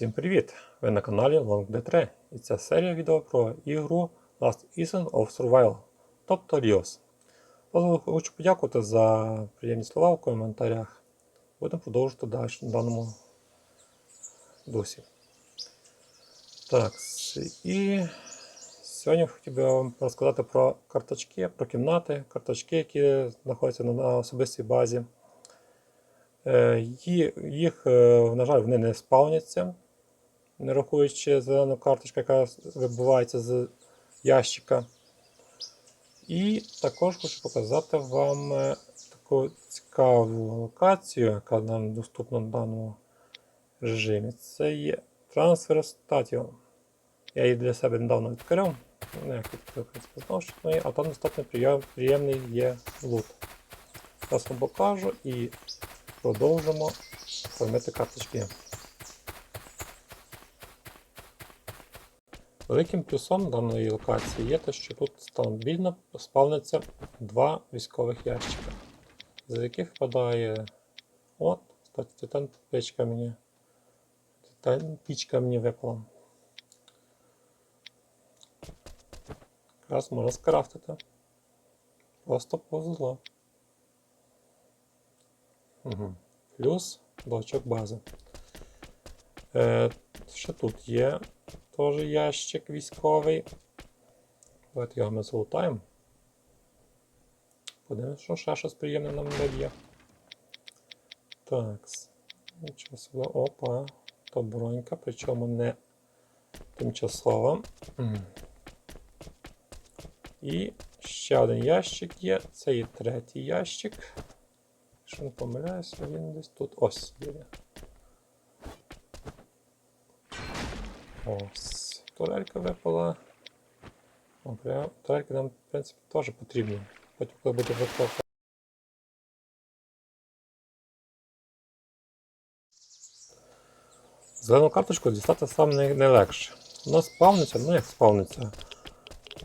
Всім привіт! Ви на каналі LongD3 і це серія відео про ігру Last Season of Survival, тобто Rios. Хочу подякувати за приємні слова в коментарях. Будемо продовжувати далі на даному дусі. Так, і сьогодні хотів би вам розказати про карточки, про кімнати, карточки, які знаходяться на особистій базі. Е, Їх, е, на жаль, вони не спавняться, не рахуючи зелену карточку, яка вибивається з ящика. І також хочу показати вам е, таку цікаву локацію, яка нам доступна в даному режимі. Це є трансфер статіо. Я її для себе недавно відкрив. Ну, як відкрив, а там достатньо приємний є лут. Зараз вам покажу і продовжимо формити карточки. Великим плюсом даної локації є те, що тут стабільно спавниться два військових ящика, з яких випадає. От, кстати, титан печка мені. Титан пічка мені випала. Якраз можна скрафтити. Просто повезло. Угу. Плюс блочок бази. Е, ще тут є теж ящик військовий. Давайте його ми золотаємо. Подивимось, що ще щось приємне нам дає. Так. Нічого. Опа. То бронька, причому не тимчасова. І ще один ящик є. Це є третій ящик. Якщо не помиляюся, він десь тут ось є. Ось. Турелька випала. Турельки нам, в принципі, теж потрібні. Потім, коли буде готова. Зелену карточку дістати сам не, не легше. Вона спавниться, ну як спавниться.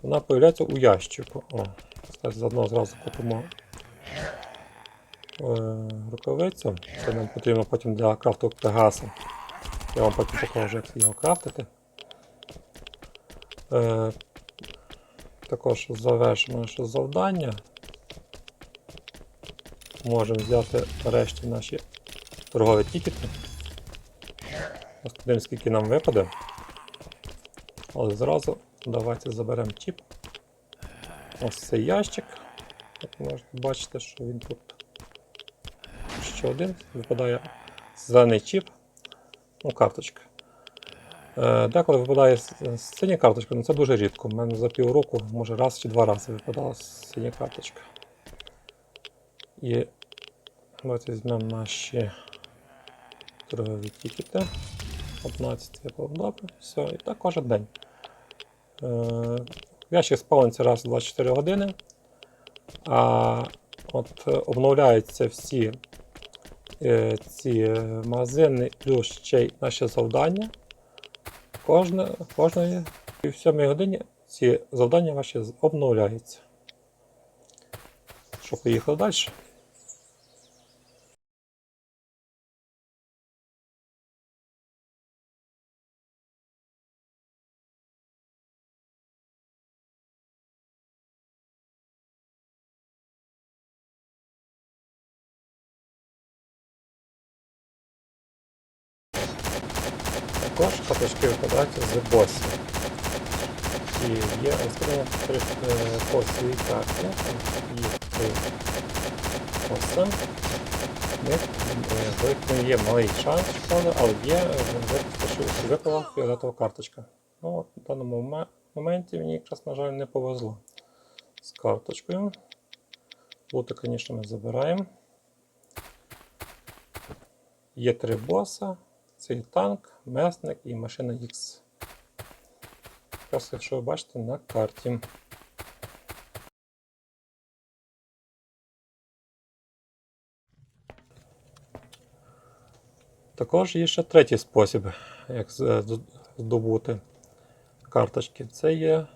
Вона появляється у ящику. О, заодно зразу купимо е, рукавицю. Це нам потрібно потім для крафту Пегаса. Я вам потім покажу, як його крафтити. Е, також завершимо наше завдання. Можемо взяти нарешті наші торгові тікети. Ось подивимось, скільки нам випаде. Але зразу давайте заберемо чіп. Ось цей ящик. Як можете бачити, що він тут ще один. Випадає зелений чіп. Ну, карточка. Е, деколи випадає синя карточка, але це дуже рідко. У мене за півроку, може раз чи два рази випадала синя карточка. І давайте візьмемо наші торгові тікети. 15 випало добре. Все, і так кожен день. Е, ящик спавниться раз в 24 години. А от е, обновляються всі ці е, магазини, плюс ще й наші завдання. Кожне, кожної і в 7 годині ці завдання ваші обновляються. Що, поїхали далі? Також каточки випадають з босів. І є розкриємо три е, цій карті. Їх три боси. В них е, великий є малий шанс, шкоди, але є випала фіолетова карточка. Ну, в даному моменті мені якраз, на жаль, не повезло з карточкою. Лути, звісно, ми забираємо. Є три боса. Це і танк, месник і машина X. Якраз, якщо ви бачите на карті. Також є ще третій спосіб, як здобути карточки. Це є е,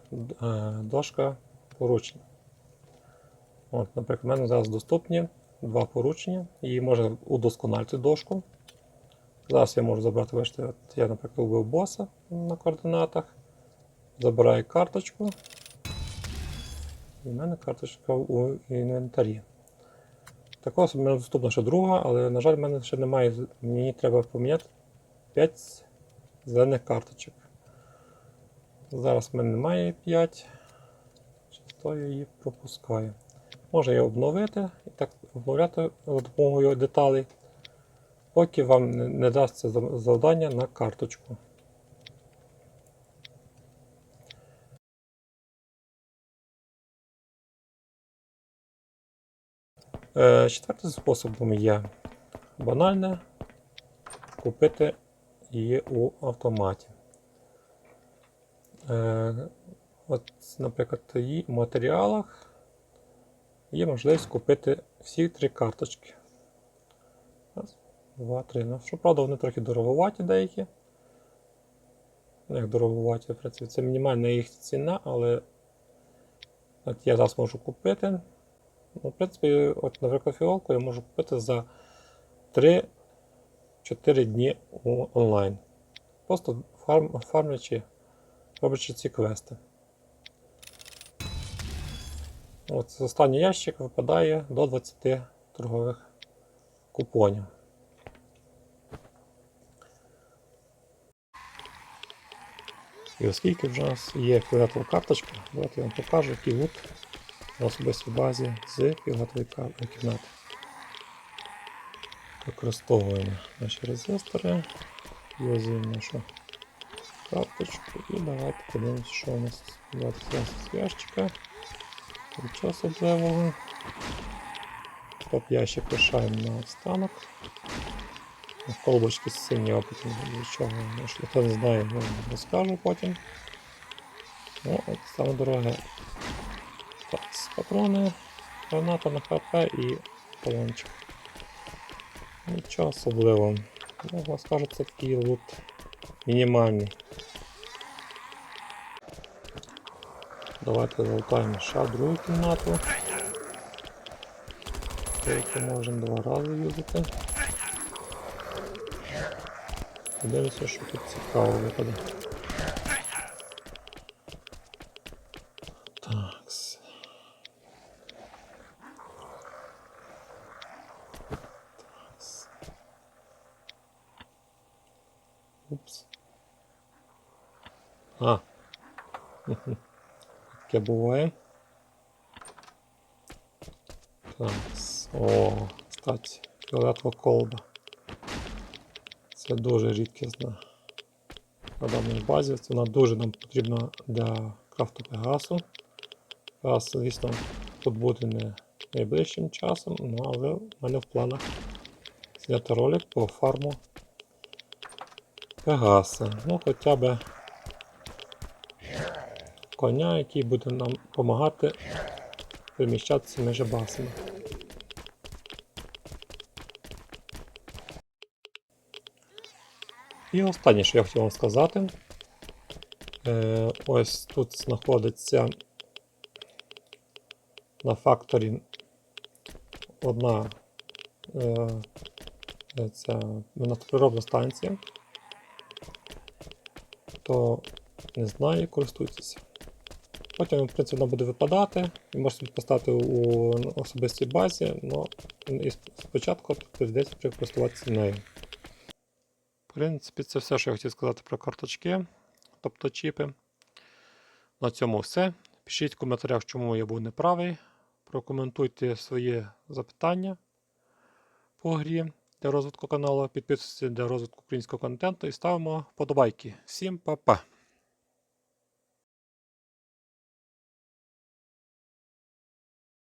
дошка поручень. От, наприклад, у мене зараз доступні два поручення. Її можна удосконалити дошку. Зараз я можу забрати, бачите, от я, наприклад, вбив боса на координатах. Забираю карточку. І в мене карточка у інвентарі. Також в мене доступна ще друга, але, на жаль, в мене ще немає. Мені треба поміняти 5 зелених карточок. Зараз в мене немає 5. Часто я її пропускаю. Можу її обновити і так обновляти за допомогою деталей, поки вам не, дасться завдання на карточку. Е, Четвертим способом є банальне купити її у автоматі. Е, От, наприклад, в матеріалах є можливість купити всі три карточки. Раз, два, три. Ну, щоправда, вони трохи дороговаті деякі. Ну, як дороговаті, в принципі, це мінімальна їх ціна, але от я зараз можу купити. Ну, в принципі, от, наприклад, фіолку я можу купити за 3-4 дні онлайн. Просто фарм, фармлячи, роблячи ці квести. От останній ящик випадає до 20 торгових купонів. І оскільки вже нас є фіолетова карточка, давайте я вам покажу, лут на особистій базі з фіолетової кар- кімнати. Використовуємо наші резистори, юзуємо нашу карточку і давайте подивимося, що у нас 20 з ящика. Нічого особливого. Топ ящик лишаємо на останок. Колбочки сині опитом нічого, якщо не знає, вам розкажу потім. Ну, от саме дороге. Так, патрони, граната на ХП і талончик. Нічого особливого. Ну, скажу, це такий лут мінімальний. Давайте залутаємо ще другу кімнату. Яку можемо два рази юзати. Подивимося, що тут цікаво випаде. Такс. Такс. Упс. А. Таке буває. Так. О, кстати, фіолетова колба. Це дуже рідкісна на даній базі. Вона дуже нам потрібна для крафту Пегасу. Пегас, звісно, тут буде не найближчим часом, ну, але в мене в планах зняти ролик по фарму Пегаса. Ну, хоча б коня, який буде нам допомагати переміщатися між басами. І останнє, що я хотів вам сказати. Е, ось тут знаходиться на факторі одна е, е, ця нафтоприробна станція. Хто не знає, користуйтеся. Потім, в принципі, вона буде випадати, ви можете поставити у особистій базі, але спочатку прийдеться користуватися нею. В принципі, це все, що я хотів сказати про карточки, тобто чіпи. На цьому все. Пишіть в коментарях, чому я був неправий. Прокоментуйте свої запитання по грі для розвитку каналу. Підписуйтесь для розвитку українського контенту і ставимо вподобайки. Всім па-па!